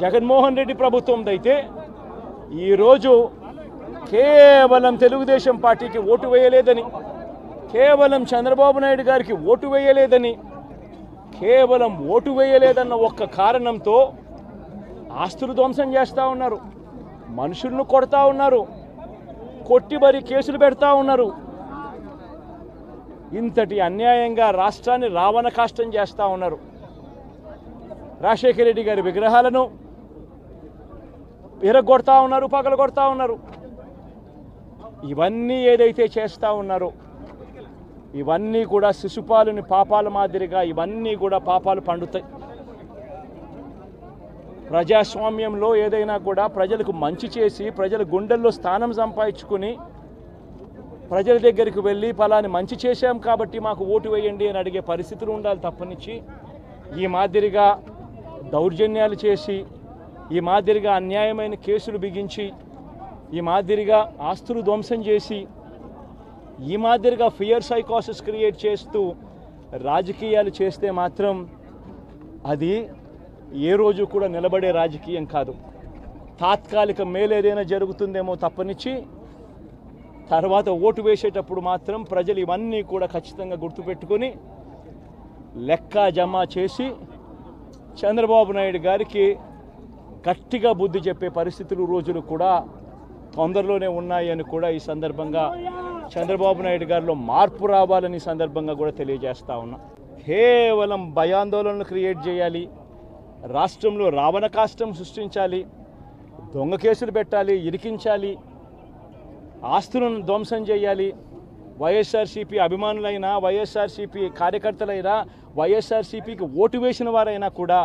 జగన్మోహన్ రెడ్డి ప్రభుత్వందైతే ఈరోజు కేవలం తెలుగుదేశం పార్టీకి ఓటు వేయలేదని కేవలం చంద్రబాబు నాయుడు గారికి ఓటు వేయలేదని కేవలం ఓటు వేయలేదన్న ఒక్క కారణంతో ఆస్తులు ధ్వంసం చేస్తూ ఉన్నారు మనుషులను కొడతా ఉన్నారు కొట్టి మరి కేసులు పెడతా ఉన్నారు. ఇంతటి అన్యాయంగా రాష్ట్రాన్ని రావణ కాష్టం చేస్తూ ఉన్నారు. రాజశేఖర రెడ్డి గారి విగ్రహాలను ఎరగొడతా ఉన్నారు పగలు కొడతా ఉన్నారు. ఇవన్నీ ఏదైతే చేస్తూ ఉన్నారో ఇవన్నీ కూడా శిశుపాలుని పాపాల మాదిరిగా ఇవన్నీ కూడా పాపాలు పండుతాయి. ప్రజాస్వామ్యంలో ఏదైనా కూడా ప్రజలకు మంచి చేసి ప్రజల గుండెల్లో స్థానం సంపాదించుకుని ప్రజల దగ్గరికి వెళ్ళి ఫలాని మంచి చేశాం కాబట్టి మాకు ఓటు వేయండి అని అడిగే పరిస్థితులు ఉండాలి తప్పనిచ్చి. ఈ మాదిరిగా దౌర్జన్యాలు చేసి ఈ మాదిరిగా అన్యాయమైన కేసులు బిగించి ఈ మాదిరిగా ఆస్తులు ధ్వంసం చేసి ఈ మాదిరిగా ఫియర్ సైకాసిస్ క్రియేట్ చేస్తూ రాజకీయాలు చేస్తే మాత్రం అది ఏ రోజు కూడా నిలబడే రాజకీయం కాదు. తాత్కాలిక మేలేదైనా జరుగుతుందేమో తప్పనిచ్చి తర్వాత ఓటు వేసేటప్పుడు మాత్రం ప్రజలు ఇవన్నీ కూడా ఖచ్చితంగా గుర్తుపెట్టుకొని లెక్క జమ చేసి చంద్రబాబు నాయుడు గారికి గట్టిగా బుద్ధి చెప్పే పరిస్థితులు రోజులు కూడా తొందరలోనే ఉన్నాయని కూడా ఈ సందర్భంగా చంద్రబాబు నాయుడు గారిలో మార్పు రావాలని సందర్భంగా కూడా తెలియజేస్తా ఉన్నా. కేవలం భయాందోళనలు క్రియేట్ చేయాలి రాష్ట్రంలో రావణ కాష్టం సృష్టించాలి దొంగ కేసులు పెట్టాలి ఇరికించాలి ఆస్తులను ధ్వంసం చేయాలి వైఎస్ఆర్సీపీ అభిమానులైనా వైఎస్ఆర్సీపీ కార్యకర్తలైనా వైఎస్ఆర్సీపీకి ఓటు వేసిన వారైనా కూడా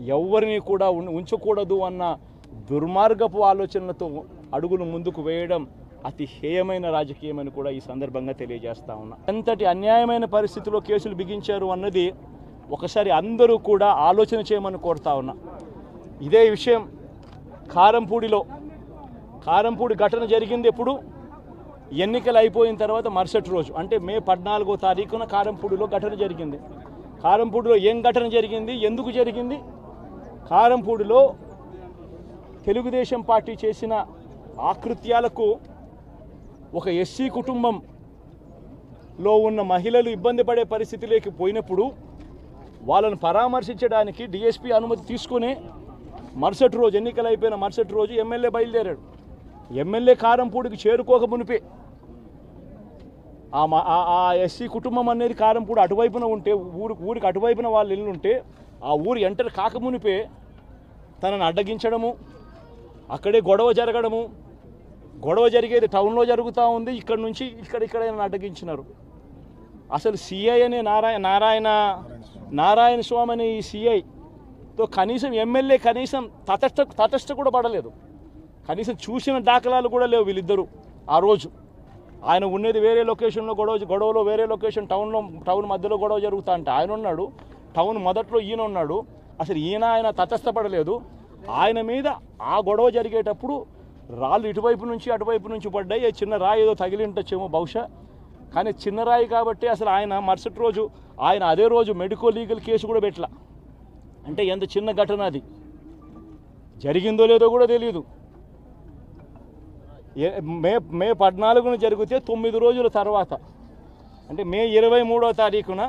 ఎవరిని కూడా ఉంచకూడదు అన్న దుర్మార్గపు ఆలోచనలతో అడుగులు ముందుకు వేయడం అతి హేయమైన రాజకీయం అని కూడా ఈ సందర్భంగా తెలియజేస్తా ఉన్నా. ఎంతటి అన్యాయమైన పరిస్థితిలో కేసులు బిగించారు అన్నది ఒకసారి అందరూ కూడా ఆలోచన చేయమని కోరుతా ఉన్నా. ఇదే విషయం కారంపూడిలో. కారంపూడి ఘటన జరిగింది ఎప్పుడు? ఎన్నికలు అయిపోయిన తర్వాత మరుసటి రోజు. అంటే మే పద్నాలుగో తారీఖున కారంపూడిలో ఘటన జరిగింది. కారంపూడిలో ఏం ఘటన జరిగింది? ఎందుకు జరిగింది? కారంపూడిలో తెలుగుదేశం పార్టీ చేసిన ఆకృత్యాలకు ఒక ఎస్సీ కుటుంబంలో ఉన్న మహిళలు ఇబ్బంది పడే పరిస్థితిలోకి పోయినప్పుడు వాళ్ళను పరామర్శించడానికి డిఎస్పీ అనుమతి తీసుకుని మరుసటి రోజు ఎన్నికలు అయిపోయిన మరుసటి రోజు ఎమ్మెల్యే బయలుదేరాడు. ఎమ్మెల్యే కారంపూడికి చేరుకోక మునిపే. ఆ ఎస్సీ కుటుంబం అనేది కారంపూడి అటువైపున ఉంటే ఊరికి ఊరికి అటువైపున వాళ్ళు ఇల్లుంటే ఆ ఊరు ఎంటర్ కాకమునిపే తనను అడ్డగించడము అక్కడే గొడవ జరగడము. గొడవ జరిగేది టౌన్లో జరుగుతూ ఉంది. ఇక్కడ నుంచి ఇక్కడ ఇక్కడ అడ్డగించినారు. అసలు సిఐ అనే నారాయణ నారాయణ నారాయణ స్వామి అనే ఈ సిఐతో కనీసం ఎమ్మెల్యే కనీసం తటస్థ తటస్థ కూడా పడలేదు. కనీసం చూసిన దాఖలాలు కూడా లేవు వీళ్ళిద్దరూ ఆ రోజు. ఆయన ఉండేది వేరే లొకేషన్లో గొడవ గొడవలో వేరే లొకేషన్ టౌన్లో టౌన్ మధ్యలో గొడవ జరుగుతా అంటే ఆయన ఉన్నాడు. టౌన్ మొదట్లో ఈయన ఉన్నాడు. అసలు ఈయన ఆయన తటస్థపడలేదు. ఆయన మీద ఆ గొడవ జరిగేటప్పుడు రాళ్ళు ఇటువైపు నుంచి అటువైపు నుంచి పడ్డాయి. చిన్న రాయి ఏదో తగిలి ఉండొచ్చేమో బహుశా. కానీ చిన్న రాయి కాబట్టి అసలు ఆయన మరుసటి రోజు ఆయన అదే రోజు మెడికో లీగల్ కేసు కూడా పెట్టలా. అంటే ఎంత చిన్న ఘటన అది. జరిగిందో లేదో కూడా తెలియదు మే మే పద్నాలుగున జరిగితే తొమ్మిది రోజుల తర్వాత. అంటే మే ఇరవై మూడో తారీఖున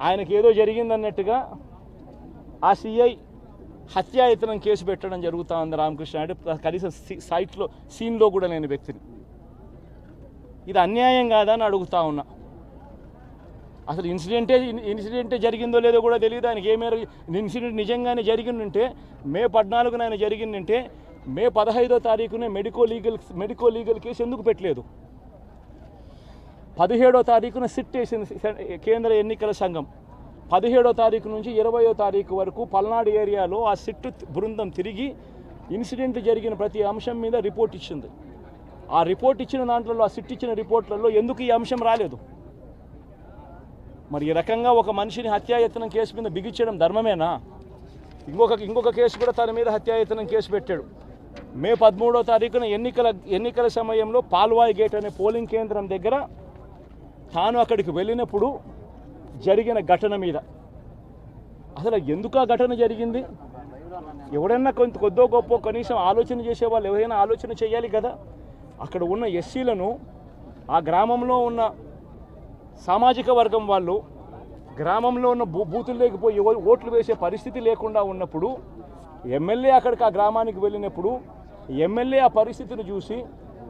ఆయనకి ఏదో జరిగిందన్నట్టుగా ఆ సిఐ హత్యాయతనం కేసు పెట్టడం జరుగుతూ ఉంది రామకృష్ణ. అంటే కనీసం సైట్లో సీన్లో కూడా లేని వ్యక్తిని. ఇది అన్యాయం కాదని అడుగుతూ అడుగుతా ఉన్నా. అసలు ఇన్సిడెంటే ఇన్సిడెంటే జరిగిందో లేదో కూడా తెలియదు ఆయనకి ఏ మేర ఇన్సిడెంట్ నిజంగానే జరిగిందంటే మే పద్నాలుగున ఆయన జరిగిందంటే మే పదహైదో తారీఖునే medico legal medico legal case ఎందుకు పెట్టలేదు? పదిహేడో తారీఖున సిట్ వేసింది కేంద్ర ఎన్నికల సంఘం. పదిహేడో తారీఖు నుంచి ఇరవయో తారీఖు వరకు పల్నాడు ఏరియాలో ఆ సిట్ బృందం తిరిగి ఇన్సిడెంట్ జరిగిన ప్రతి అంశం మీద రిపోర్ట్ ఇచ్చింది. ఆ రిపోర్ట్ ఇచ్చిన దాంట్లో ఆ సిట్ ఇచ్చిన రిపోర్ట్లలో ఎందుకు ఈ అంశం రాలేదు? మరి ఈ రకంగా ఒక మనిషిని హత్యాయత్నం కేసు మీద బిగించడం ధర్మమేనా? ఇంకొక ఇంకొక కేసు కూడా తన మీద హత్యాయత్నం కేసు పెట్టాడు. మే పదమూడో తారీఖున ఎన్నికల ఎన్నికల సమయంలో పాల్వాయి గేట్ అనే పోలింగ్ కేంద్రం దగ్గర తాను అక్కడికి వెళ్ళినప్పుడు జరిగిన ఘటన మీద. అసలు ఎందుకు ఆ ఘటన జరిగింది? ఎవడన్నా కొంత కొద్దో గొప్ప కనీసం ఆలోచన చేసే వాళ్ళు ఎవరైనా ఆలోచన చేయాలి కదా? అక్కడ ఉన్న ఎస్సీలను ఆ గ్రామంలో ఉన్న సామాజిక వర్గం వాళ్ళు గ్రామంలో ఉన్న బూ బూతులు లేకపోయి ఎవరు ఓట్లు వేసే పరిస్థితి లేకుండా ఉన్నప్పుడు ఎమ్మెల్యే అక్కడికి ఆ గ్రామానికి వెళ్ళినప్పుడు ఎమ్మెల్యే ఆ పరిస్థితిని చూసి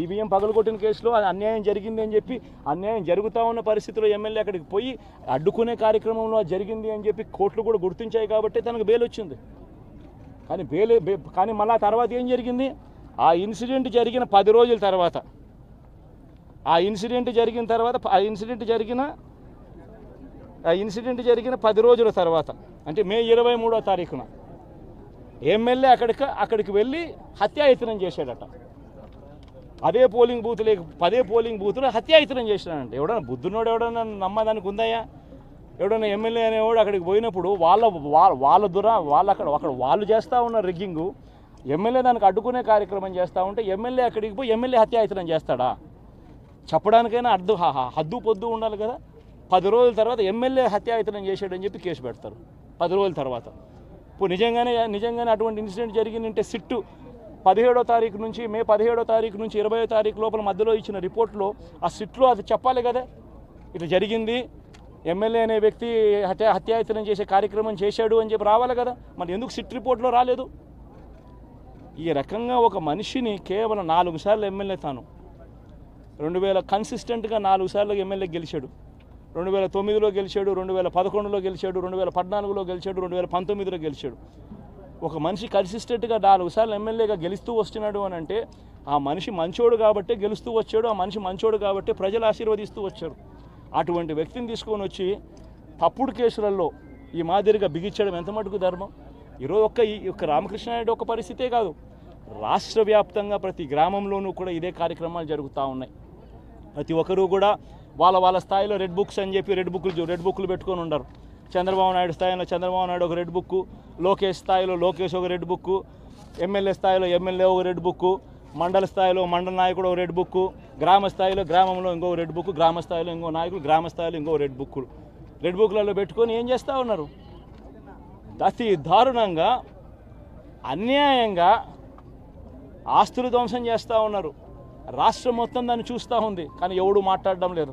ఈవీఎం పగలగొట్టిన కేసులో అది అన్యాయం జరిగింది అని చెప్పి అన్యాయం జరుగుతూ ఉన్న పరిస్థితిలో ఎమ్మెల్యే అక్కడికి పోయి అడ్డుకునే కార్యక్రమంలో అది జరిగింది అని చెప్పి కోర్టులు కూడా గుర్తించాయి కాబట్టి తనకు బెయిల్ వచ్చింది. కానీ బెయిల్ కానీ మళ్ళీ తర్వాత ఏం జరిగింది? ఆ ఇన్సిడెంట్ జరిగిన పది రోజుల తర్వాత. ఆ ఇన్సిడెంట్ జరిగిన తర్వాత ఆ ఇన్సిడెంట్ జరిగిన ఆ ఇన్సిడెంట్ జరిగిన పది రోజుల తర్వాత అంటే మే ఇరవై మూడో తారీఖున ఎమ్మెల్యే అక్కడికి అక్కడికి వెళ్ళి హత్యాయత్నం చేశాడట. అదే పోలింగ్ బూత్ లేక పదే పోలింగ్ బూత్లో హత్యాయత్నం చేసినాడంట. ఎవడన్నా బుద్ధునోడు ఎవడన్నా నమ్మదానికి ఉందాయా ఎవడన్నా ఎమ్మెల్యే అనేవాడు అక్కడికి పోయినప్పుడు వాళ్ళ వాళ్ళ వాళ్ళ దుర వాళ్ళు అక్కడ అక్కడ వాళ్ళు చేస్తూ ఉన్న రిగ్గింగు ఎమ్మెల్యే దానికి అడ్డుకునే కార్యక్రమం చేస్తూ ఉంటే ఎమ్మెల్యే అక్కడికి పోయి ఎమ్మెల్యే హత్యాయత్నం చేస్తాడా? చెప్పడానికైనా అడ్డు హద్దు పొద్దు ఉండాలి కదా. పది రోజుల తర్వాత ఎమ్మెల్యే హత్యాయత్నం చేశాడని చెప్పి కేసు పెడతారు. పది రోజుల తర్వాత. ఇప్పుడు నిజంగానే నిజంగానే అటువంటి ఇన్సిడెంట్ జరిగిందంటే సిట్టు పదిహేడో తారీఖు నుంచి మే పదిహేడో తారీఖు నుంచి ఇరవయో తారీఖు లోపల మధ్యలో ఇచ్చిన రిపోర్ట్లో ఆ సిట్లో అది చెప్పాలి కదా. ఇట్లా జరిగింది. ఎమ్మెల్యే అనే వ్యక్తి హత్య హత్యాయత్నం చేసే కార్యక్రమం చేశాడు అని చెప్పి రావాలి కదా. మరి ఎందుకు సిట్ రిపోర్ట్లో రాలేదు? ఈ రకంగా ఒక మనిషిని కేవలం నాలుగు సార్లు ఎమ్మెల్యే తాను. రెండు వేల కన్సిస్టెంట్గా నాలుగు సార్లు ఎమ్మెల్యే గెలిచాడు. రెండు వేల తొమ్మిదిలో గెలిచాడు రెండు వేల పదకొండులో గెలిచాడు రెండు వేల పద్నాలుగులో గెలిచాడు రెండు వేల పంతొమ్మిదిలో గెలిచాడు. ఒక మనిషి కన్సిస్టెంట్గా నాలుగు సార్లు ఎమ్మెల్యేగా గెలుస్తూ వస్తున్నాడు అని అంటే ఆ మనిషి మంచోడు కాబట్టే గెలుస్తూ వచ్చాడు ఆ మనిషి మంచోడు కాబట్టి ప్రజలు ఆశీర్వదిస్తూ వచ్చారు. అటువంటి వ్యక్తిని తీసుకొని వచ్చి తప్పుడు కేసులలో ఈ మాదిరిగా బిగించడం ఎంత మటుకు ధర్మం? ఈరోజు ఒక్క ఈ ఒక్క రామకృష్ణారెడ్డి ఒక పరిస్థితే కాదు. రాష్ట్ర వ్యాప్తంగా ప్రతి గ్రామంలోనూ కూడా ఇదే కార్యక్రమాలు జరుగుతూ ఉన్నాయి. ప్రతి ఒక్కరూ కూడా వాళ్ళ వాళ్ళ స్థాయిలో రెడ్ బుక్స్ అని చెప్పి రెడ్ బుక్లు రెడ్ బుక్లు పెట్టుకొని ఉండరు. చంద్రబాబు నాయుడు స్థాయిలో చంద్రబాబు నాయుడు ఒక రెడ్ బుక్ లోకేష్ స్థాయిలో లోకేష్ ఒక రెడ్ బుక్ ఎమ్మెల్యే స్థాయిలో ఎమ్మెల్యే ఒక రెడ్ బుక్ మండల స్థాయిలో మండల నాయకుడు ఒక రెడ్ బుక్ గ్రామ స్థాయిలో గ్రామంలో ఇంకో రెడ్ బుక్ గ్రామ స్థాయిలో ఇంకో నాయకులు గ్రామ స్థాయిలో ఇంకో రెడ్ బుక్కులు. రెడ్ బుక్లలో పెట్టుకొని ఏం చేస్తూ ఉన్నారు? అతి దారుణంగా అన్యాయంగా ఆస్తులు ధ్వంసం చేస్తూ ఉన్నారు. రాష్ట్రం మొత్తం దాన్ని చూస్తూ ఉంది కానీ ఎవడు మాట్లాడడం లేదు.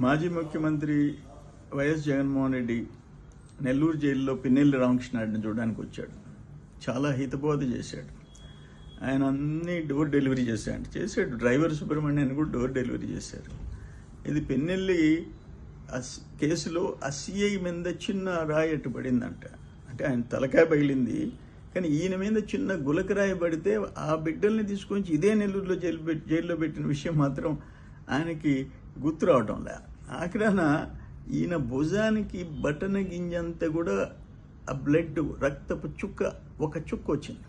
మాజీ ముఖ్యమంత్రి వైఎస్ జగన్మోహన్ రెడ్డి నెల్లూరు జైల్లో పిన్నెల్లి రామకృష్ణారెడ్డిని చూడడానికి వచ్చాడు. చాలా హితబోధ చేశాడు. ఆయన అన్ని డోర్ డెలివరీ చేశాడు. చేశాడు. డ్రైవర్ సుబ్రహ్మణ్యాన్ని కూడా డోర్ డెలివరీ చేశారు. ఇది పెన్నెల్లి అస్ కేసులో అసిఐ మీద చిన్న రాయి పడిందంట. అంటే ఆయన తలకాయ పగిలింది. కానీ ఈయన మీద చిన్న గులకరాయి పడితే ఆ బిడ్డల్ని తీసుకొని ఇదే నెల్లూరులో జైలు పెట్టి జైల్లో పెట్టిన విషయం మాత్రం ఆయనకి గుర్తు రావటంలే. ఆఖరాన ఈయన భుజానికి బటన గింజంతా కూడా ఆ బ్లడ్ రక్తపు చుక్క ఒక చుక్క వచ్చింది.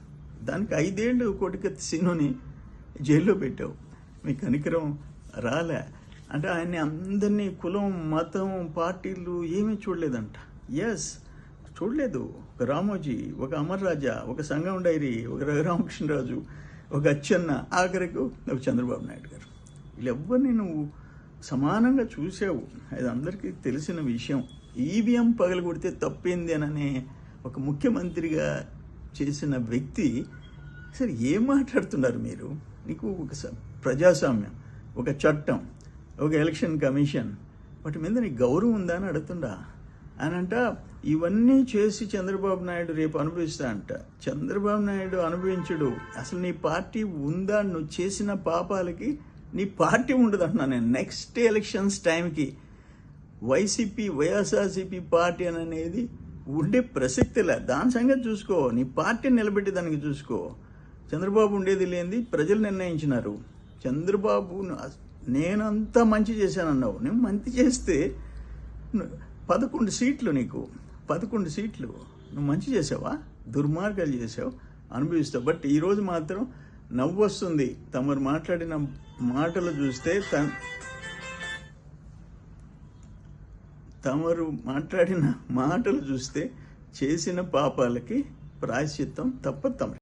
దానికి ఐదేళ్ళు కొటికత్తి సీనుని జైల్లో పెట్టావు. మీ కనికరం రాలే. అంటే ఆయన్ని అందరినీ కులం మతం పార్టీలు ఏమీ చూడలేదంట. ఎస్ చూడలేదు. ఒక రామోజీ ఒక అమర్ రాజా ఒక సంగం డైరీ ఒక రఘురామకృష్ణరాజు ఒక అచ్చన్న ఆఖరికి ఒక చంద్రబాబు నాయుడు గారు. వీళ్ళెవ్వరిని నువ్వు సమానంగా చూసావు అది అందరికీ తెలిసిన విషయం. ఈవీఎం పగలగొడితే తప్పింది అననే ఒక ముఖ్యమంత్రిగా చేసిన వ్యక్తి సరే ఏం మాట్లాడుతున్నారు మీరు? నీకు ఒక స- ప్రజాస్వామ్యం ఒక చట్టం ఒక ఎలక్షన్ కమిషన్ వాటి మీద నీకు గౌరవం ఉందా? అని అడుగుతుండా. అని అంట ఇవన్నీ చేసి చంద్రబాబు నాయుడు రేపు అనుభవిస్తా అంట. చంద్రబాబు నాయుడు అనుభవించడు. అసలు నీ పార్టీ ఉందా? నువ్వు చేసిన పాపాలకి నీ పార్టీ ఉండదు అంటున్నాను నేను. నెక్స్ట్ ఎలక్షన్స్ టైంకి వైసీపీ వైఎస్ఆర్సీపీ పార్టీ అని అనేది ఉండే ప్రసక్తిలే దాని సంగతి చూసుకో. నీ పార్టీని నిలబెట్టి దానికి చూసుకో. చంద్రబాబు ఉండేది లేనిది ప్రజలు నిర్ణయించినారు. చంద్రబాబు నేనంతా మంచి చేశానన్నావు. నేను మంచి చేస్తే పదకొండు సీట్లు నీకు. పదకొండు సీట్లు. నువ్వు మంచి చేసావా? దుర్మార్గాలు చేసావు. అనుభవిస్తావు. బట్ ఈరోజు మాత్రం నవ్వు వస్తుంది తమరు మాట్లాడిన మాటలు చూస్తే తన తమరు మాట్లాడిన మాటలు చూస్తే చేసిన పాపాలకి ప్రాయశ్చిత్తం తప్ప తమరు